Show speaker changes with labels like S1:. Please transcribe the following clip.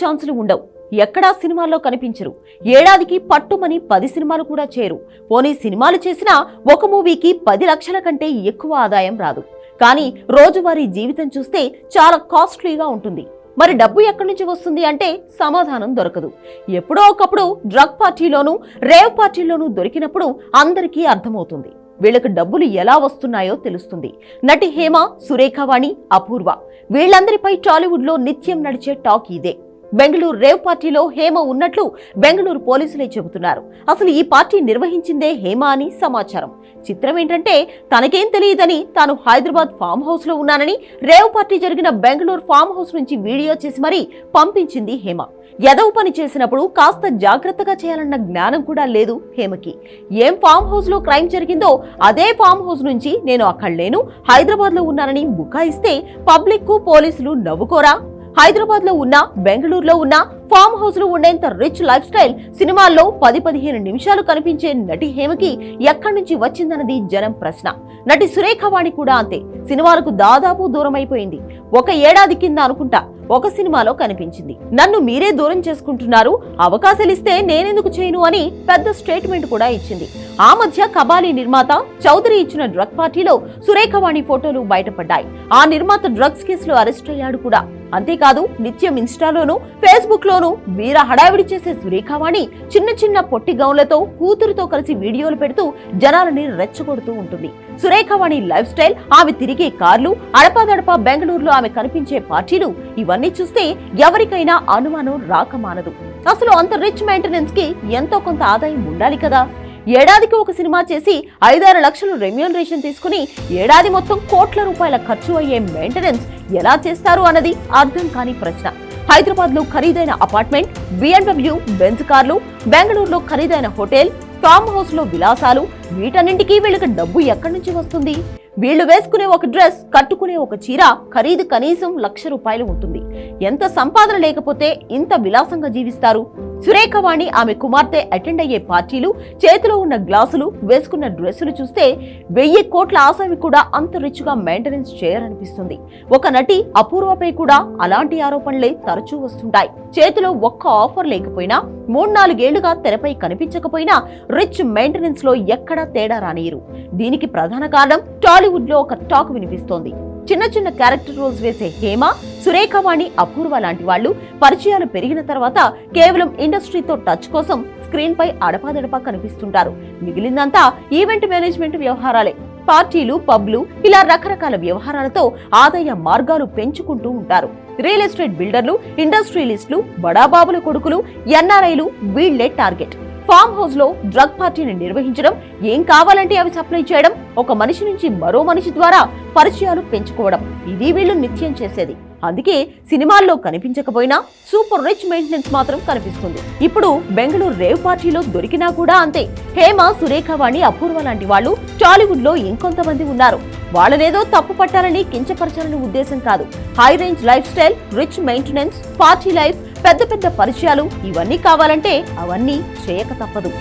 S1: ఛాన్సులు ఉండవు. ఎక్కడా సినిమాల్లో కనిపించరు. ఏడాదికి పట్టుమని పది సినిమాలు కూడా చేయరు పోనీ సినిమాలు చేసినా ఒక మూవీకి పది లక్షల కంటే ఎక్కువ ఆదాయం రాదు. కానీ రోజువారీ జీవితం చూస్తే చాలా కాస్ట్లీగా ఉంటుంది. మరి డబ్బు ఎక్కడి నుంచి వస్తుంది అంటే సమాధానం దొరకదు. ఎప్పుడో ఒకప్పుడు డ్రగ్ పార్టీలోనూ రేవ్ పార్టీలోనూ దొరికినప్పుడు అందరికీ అర్థమవుతుంది. వీళ్ళకి డబ్బులు ఎలా వస్తున్నాయో తెలుస్తుంది. నటి హేమ సురేఖవాణి అపూర్వ. వీళ్ళందరిపై టాలీవుడ్లో నిత్యం నడిచే టాక్ ఇదే. బెంగళూరు రేవ్ పార్టీలో హేమ ఉన్నట్లు బెంగళూరు పోలీసులే చెబుతున్నారు. అసలు ఈ పార్టీ నిర్వహించిందే హేమ అని సమాచారం. చిత్రం ఏంటంటే తనకేం తెలియదని తాను హైదరాబాద్ ఫామ్ హౌస్లో ఉన్నానని రేవ్ పార్టీ జరిగిన బెంగళూరు ఫామ్ హౌస్ నుంచి వీడియో చేసి మరీ పంపించింది హేమ. ఎదవు పని చేసినప్పుడు కాస్త జాగ్రత్తగా చేయాలన్న జ్ఞానం కూడా లేదు హేమకి. ఏం ఫామ్ హౌస్లో క్రైమ్ జరిగిందో అదే ఫామ్ హౌస్ నుంచి నేను అక్కడ లేను హైదరాబాద్లో ఉన్నానని బుకాయిస్తే పబ్లిక్కు పోలీసులు నవ్వుకోరా? హైదరాబాద్లో ఉన్న బెంగళూరులో ఉన్న ఫామ్ హౌస్లో ఉండేంత రిచ్ లైఫ్ స్టైల్ సినిమాల్లో పది పదిహేను నిమిషాలు కనిపించే నటి హేమకి ఎక్కడి నుంచి వచ్చిందన్నది జనం ప్రశ్న. నటి సురేఖవాణి కూడా అంతే. సినిమాలకు దాదాపు దూరం అయిపోయింది ఒక ఏడాది కింద అనుకుంటా ఒక సినిమాలో కనిపించింది. నన్ను మీరే దూరం చేసుకుంటున్నారు అవకాశాలు ఇస్తే నేనెందుకు చేయను అని పెద్ద స్టేట్మెంట్ కూడా ఇచ్చింది. ఆ మధ్య కబాలి నిర్మాత చౌదరి ఇచ్చిన డ్రగ్ పార్టీలో సురేఖవాణి ఫోటోలు బయటపడ్డాయి. ఆ నిర్మాత డ్రగ్స్ కేసులో అరెస్ట్ అయ్యాడు కూడా. అంతేకాదు నిత్యం ఇన్స్టాలోను ఫేస్బుక్ లోను వీర హడావిడి చేసే సురేఖవాణి చిన్న చిన్న పొట్టి గౌన్లతో కూతురుతో కలిసి వీడియోలు పెడుతూ జనాలని రెచ్చగొడుతూ ఉంటుంది. సురేఖవాణి లైఫ్ స్టైల్ ఆమె తిరిగే కార్లు అడపాదడపా బెంగళూరులో ఆమె కనిపించే పార్టీలు ఇవన్నీ చూస్తే ఎవరికైనా అనుమానం రాకమానదు అసలు అంత రిచ్ మెయింటెనెన్స్కి ఎంతో కొంత ఆదాయం ఉండాలి కదా? ఏడాదికి ఒక సినిమా చేసి ఐదారు లక్షలు రెమ్యూనరేషన్ తీసుకుని ఏడాది మొత్తం కోట్ల రూపాయల ఖర్చు అయ్యే మెయింటెనెన్స్ ఎలా చేస్తారు అన్నది అర్థం కాని ప్రశ్న. హైదరాబాద్లో ఖరీదైన అపార్ట్మెంట్ బిఎండబ్ల్యూ బెంజ్ కార్లు బెంగళూరులో ఖరీదైన హోటల్ ఫామ్ హౌస్లో విలాసాలు వీటన్నింటికీ వీళ్ళకి డబ్బు ఎక్కడి నుంచి వస్తుంది? వీళ్ళు వేసుకునే ఒక డ్రెస్ కట్టుకునే ఒక చీర ఖరీదు కనీసం లక్ష రూపాయలు ఉంటుంది. ఎంత సంపాదన లేకపోతే ఇంత విలాసంగా జీవిస్తారు? సురేఖవాణి ఆమె కుమార్తె అటెండ్ అయ్యే పార్టీలు చేతిలో ఉన్న గ్లాసులు వేసుకున్న డ్రెస్సులు చూస్తే వెయ్యి కోట్ల ఆసామి కూడా అంత రిచ్గా మెయింటెనెన్స్ చేయరనిపిస్తుంది ఒక నటి అపూర్వపై కూడా అలాంటి ఆరోపణలే తరచూ వస్తుంటాయి. చేతిలో ఒక్క ఆఫర్ లేకపోయినా మూడు నాలుగేళ్ళుగా తెరపై కనిపించకపోయినా రిచ్ మెయింటెనెన్స్లో ఎక్కడా తేడా రానియరు. దీనికి ప్రధాన కారణం టాలీవుడ్లో ఒక టాక్ వినిపిస్తోంది. చిన్న చిన్న క్యారెక్టర్ రోల్స్ వేసే హేమ సురేఖవాణి అపూర్వ లాంటి వాళ్ళు పరిచయాలు పెరిగిన తర్వాత కేవలం ఇండస్ట్రీతో టచ్ కోసం స్క్రీన్ పై అడపాదడపా కనిపిస్తుంటారు. మిగిలిందంతా ఈవెంట్ మేనేజ్మెంట్ వ్యవహారాలే. పార్టీలు పబ్లు ఇలా రకరకాల వ్యవహారాలతో ఆదాయ మార్గాలు పెంచుకుంటూ ఉంటారు. రియల్ ఎస్టేట్ బిల్డర్లు ఇండస్ట్రియలిస్టులు బడాబాబుల కొడుకులు ఎన్ఆర్ఐలు వీళ్ళే టార్గెట్. ఫామ్ హౌస్లో డ్రగ్ పార్టీని నిర్వహించడం ఏం కావాలంటే అవి సప్లై చేయడం ఒక మనిషి నుంచి మరో మనిషి ద్వారా పరిచయాలు పెంచుకోవడం ఇది వీళ్ళు నిత్యం చేసేది. అందుకే సినిమాల్లో కనిపించకపోయినా సూపర్ రిచ్ మెయింటెనెన్స్ మాత్రం కనిపిస్తుంది. ఇప్పుడు బెంగళూరు రేవ్ పార్టీలో దొరికినా కూడా అంతే. హేమ సురేఖవాణి అపూర్వ లాంటి వాళ్ళు టాలీవుడ్లో ఇంకొంతమంది ఉన్నారు. వాళ్ళనేదో తప్పు పట్టాలని కించపరచాలని ఉద్దేశం కాదు. High range lifestyle rich maintenance party life పెద్ద పెద్ద పరిచయాలు ఇవన్నీ కావాలంటే అవన్నీ చేయక తప్పదు.